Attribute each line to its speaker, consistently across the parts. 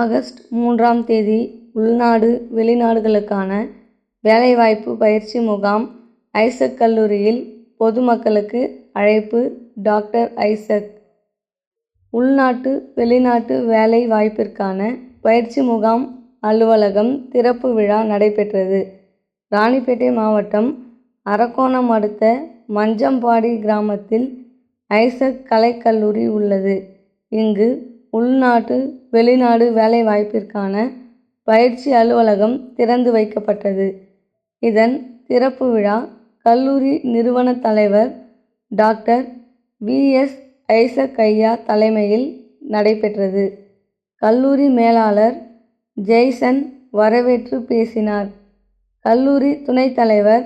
Speaker 1: August மூன்றாம் தேதி உள்நாடு வெளிநாடுகளுக்கான வேலைவாய்ப்பு பயிற்சி முகாம் ஐசக் கல்லூரியில் பொதுமக்களுக்கு அழைப்பு டாக்டர் ஐசக். உள்நாட்டு வெளிநாட்டு வேலை வாய்ப்பிற்கான பயிற்சி முகாம் அலுவலகம் திறப்பு விழா நடைபெற்றது. ராணிப்பேட்டை மாவட்டம் அரக்கோணம் அடுத்த மஞ்சம்பாடி கிராமத்தில் ஐசக் கலைக்கல்லூரி உள்ளது. இங்கு உள்நாட்டு வெளிநாடு வேலை வாய்ப்பிற்கான பயிற்சி அலுவலகம் திறந்து வைக்கப்பட்டது. இதன் திறப்பு விழா கல்லூரி நிறுவன தலைவர் டாக்டர் வி. எஸ். ஐசக் ஐயா தலைமையில் நடைபெற்றது. கல்லூரி மேலாளர் ஜெய்சன் வரவேற்று பேசினார். கல்லூரி துணைத் தலைவர்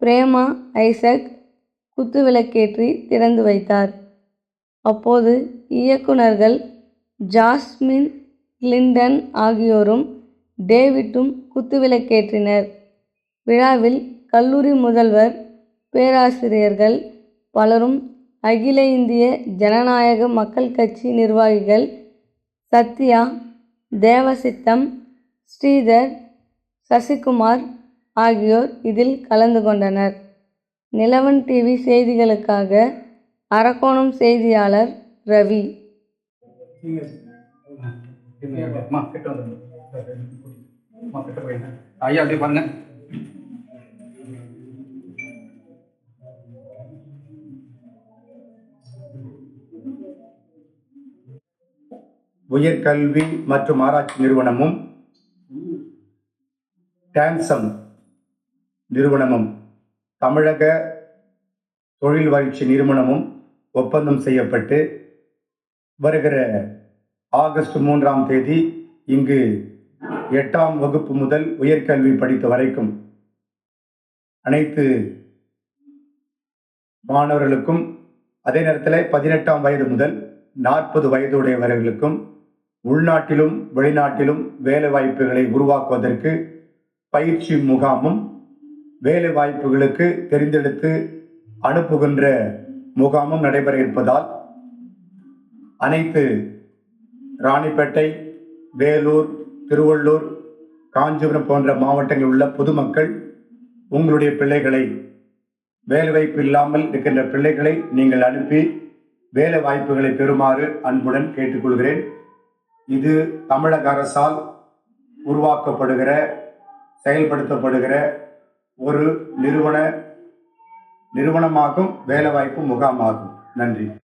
Speaker 1: பிரேமா ஐசக் குத்துவிளக்கேற்றி திறந்து வைத்தார். அப்போது இயக்குனர்கள் ஜாஸ்மின் கிளின்டன் ஆகியோரும் டேவிட்டும் குத்துவிளக்கேற்றினர். விழாவில் கல்லூரி முதல்வர் பேராசிரியர்கள் பலரும் அகில இந்திய ஜனநாயக மக்கள் கட்சி நிர்வாகிகள் சத்யா தேவசித்தம் ஸ்ரீதர் சசிகுமார் ஆகியோர் இதில் கலந்து கொண்டனர். நிலவன் டிவி செய்திகளுக்காக அரக்கோணம் செய்தியாளர் ரவி.
Speaker 2: ஐயா அப்படியே பாருங்க
Speaker 3: உயர்கல்வி மற்றும் ஆராய்ச்சி நிறுவனமும் டான்சம் நிறுவனமும் தமிழக தொழில் வளர்ச்சி நிறுவனமும் ஒப்பந்தம் செய்யப்பட்டு வருகிற ஆகஸ்ட் மூன்றாம் தேதி இங்கு எட்டாம் வகுப்பு முதல் உயர்கல்வி படித்த வரைக்கும் அனைத்து மாணவர்களுக்கும் அதே நேரத்தில் பதினெட்டாம் வயது முதல் நாற்பது வயது உடையவர்களுக்கும் உள்நாட்டிலும் வெளிநாட்டிலும் வேலை வாய்ப்புகளை உருவாக்குவதற்கு பயிற்சி முகாமும் வேலை வாய்ப்புகளுக்கு தெரிந்தெடுத்து அனுப்புகின்ற முகாமும் நடைபெற இருப்பதால் அனைத்து ராணிப்பேட்டை வேலூர் திருவள்ளூர் காஞ்சிபுரம் போன்ற மாவட்டங்களில் உள்ள பொதுமக்கள் உங்களுடைய பிள்ளைகளை வேலைவாய்ப்பு இல்லாமல் இருக்கின்ற பிள்ளைகளை நீங்கள் அனுப்பி வேலை வாய்ப்புகளை பெறுமாறு அன்புடன் கேட்டுக்கொள்கிறேன். இது தமிழக அரசால் உருவாக்கப்படுகிற செயல்படுத்தப்படுகிற ஒரு நிறுவன நிறுவனமாகும் வேலைவாய்ப்பு முகாமாகும் நன்றி.